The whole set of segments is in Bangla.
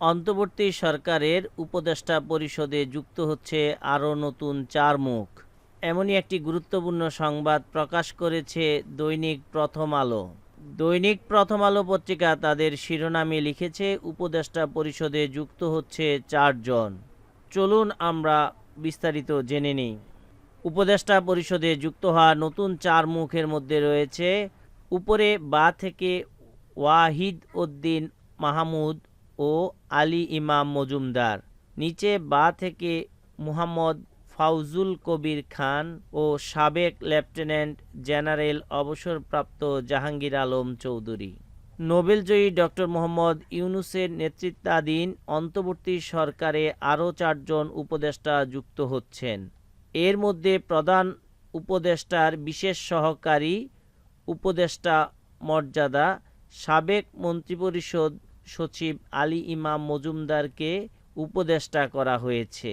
অন্তর্বর্তী সরকারের উপদেষ্টা পরিষদে যুক্ত হচ্ছে আরও নতুন চার মুখ এমনই একটি গুরুত্বপূর্ণ সংবাদ প্রকাশ করেছে দৈনিক প্রথম আলো। দৈনিক প্রথম আলো পত্রিকা তাদের শিরোনামে লিখেছে, উপদেষ্টা পরিষদে যুক্ত হচ্ছে চারজন। চলুন আমরা বিস্তারিত জেনে নিই। উপদেষ্টা পরিষদে যুক্ত হওয়া নতুন চার মুখের মধ্যে রয়েছে, উপরে বা থেকে ওয়াহিদ উদ্দিন মাহমুদ ও আলী ইমাম মজুমদার। নিচে বা থেকে মুহাম্মদ ফাউজুল কবির খান ও সাবেক লেফটেন্যান্ট জেনারেল অবসরপ্রাপ্ত জাহাঙ্গীর আলম চৌধুরী। নোবেলজয়ী ডক্টর মোহাম্মদ ইউনুসের নেতৃত্বাধীন অন্তর্বর্তী সরকারে আরও চারজন উপদেষ্টা যুক্ত হচ্ছেন। এর মধ্যে প্রধান উপদেষ্টার বিশেষ সহকারী উপদেষ্টা মর্যাদা, সাবেক মন্ত্রিপরিষদ সচিব আলী ইমাম মজুমদারকে উপদেষ্টা করা হয়েছে।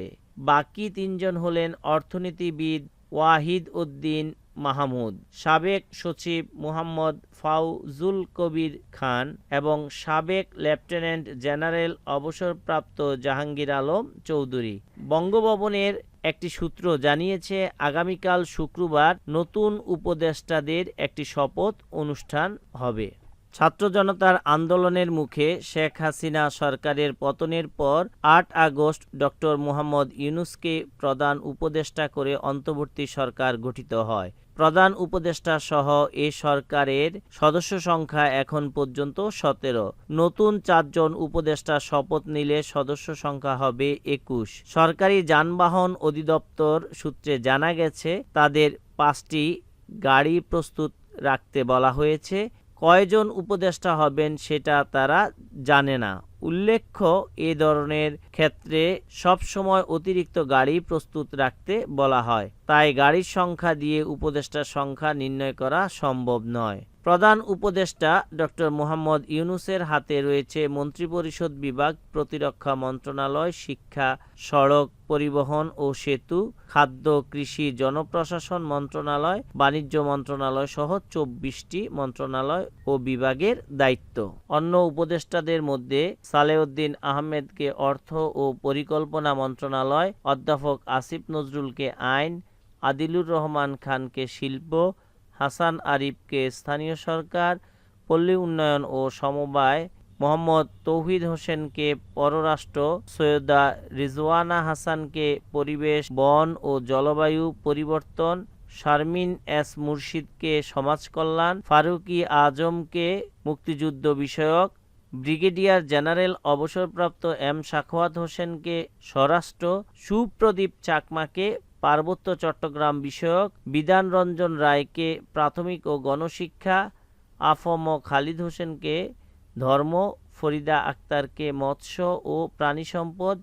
বাকি তিনজন হলেন অর্থনীতিবিদ ওয়াহিদ উদ্দিন মাহমুদ, সাবেক সচিব মুহাম্মদ ফাউজুল কবির খান এবং সাবেক লেফটেন্যান্ট জেনারেল অবসরপ্রাপ্ত জাহাঙ্গীর আলম চৌধুরী। বঙ্গভবনের একটি সূত্র জানিয়েছে, আগামীকাল শুক্রবার নতুন উপদেষ্টাদের একটি শপথ অনুষ্ঠান হবে। ছাত্র জনতার আন্দোলনের মুখে শেখ হাসিনা সরকারের পতনের পর আট আগস্ট ডক্টর মোহাম্মদ ইউনুসকে প্রধান উপদেষ্টা করে অন্তর্বর্তী সরকার গঠিত হয়। প্রধান উপদেষ্টা সহ এ সরকারের সদস্য সংখ্যা এখন পর্যন্ত সতেরো। নতুন চারজন উপদেষ্টা শপথ নিলে সদস্য সংখ্যা হবে একুশ। সরকারি যানবাহন অধিদপ্তর সূত্রে জানা গেছে, তাদের পাঁচটি গাড়ি প্রস্তুত রাখতে বলা হয়েছে। কয়জন উপদেষ্টা হবেন সেটা তারা জানে না। উল্লেখ্য, এ ধরনের ক্ষেত্রে সবসময় অতিরিক্ত গাড়ি প্রস্তুত রাখতে বলা হয়। তাই গাড়ির সংখ্যা দিয়ে উপদেষ্টার সংখ্যা নির্ণয় করা সম্ভব নয়। প্রধান উপদেষ্টা ডক্টর মোহাম্মদ ইউনুসের হাতে রয়েছে মন্ত্রিপরিষদ বিভাগ, প্রতিরক্ষা মন্ত্রণালয়, শিক্ষা, সড়ক পরিবহন ও সেতু, খাদ্য, কৃষি, জনপ্রশাসন মন্ত্রণালয়, বাণিজ্য মন্ত্রণালয় সহ চব্বিশটি মন্ত্রণালয় ও বিভাগের দায়িত্ব। অন্য উপদেষ্টাদের মধ্যে সালেউদ্দিন আহমেদকে অর্থ ও পরিকল্পনা মন্ত্রণালয়, অধ্যাপক আসিফ নজরুলকে আইন, আদিলুর রহমান খানকে শিল্প হাসান আরিফকে স্থানীয় সরকার, পল্লী উন্নয়ন ও সমবায় মোহাম্মদ তৌহিদ হোসেনকে পররাষ্ট্র, সৈয়দা রিজওয়ানা হাসানকে পরিবেশ, বন ও জলবায়ু পরিবর্তন, শারমিন এস মুর্শিদকে সমাজ কল্যাণ ফারুকি আজমকে মুক্তিযুদ্ধ বিষয়ক, ব্রিগেডিয়ার জেনারেল অবসরপ্রাপ্ত এম সাখওয়াত হোসেনকে স্বরাষ্ট্র, সুপ্রদীপ চাকমাকে পার্বত্য চট্টগ্রাম বিষয়ক বিধান রঞ্জন রায়কে প্রাথমিক ও গণশিক্ষা, আফম খালিদ হোসেনকে, ধর্ম, ফরিদা আক্তারকে মৎস্য ও প্রাণী সম্পদ,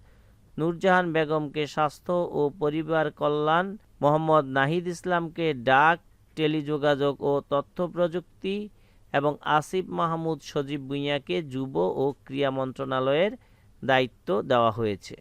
নূরজাহান বেগমকে স্বাস্থ্য ও পরিবার কল্যাণ, মোহাম্মদ নাহিদ ইসলামকে ডাক, টেলিযোগাযোগ ও তথ্য প্রযুক্তি এবং আসিফ মাহমুদ সজীব ভুঁইয়াকে যুব ও ক্রীড়া মন্ত্রণালয়ের দায়িত্ব দেওয়া হয়েছে।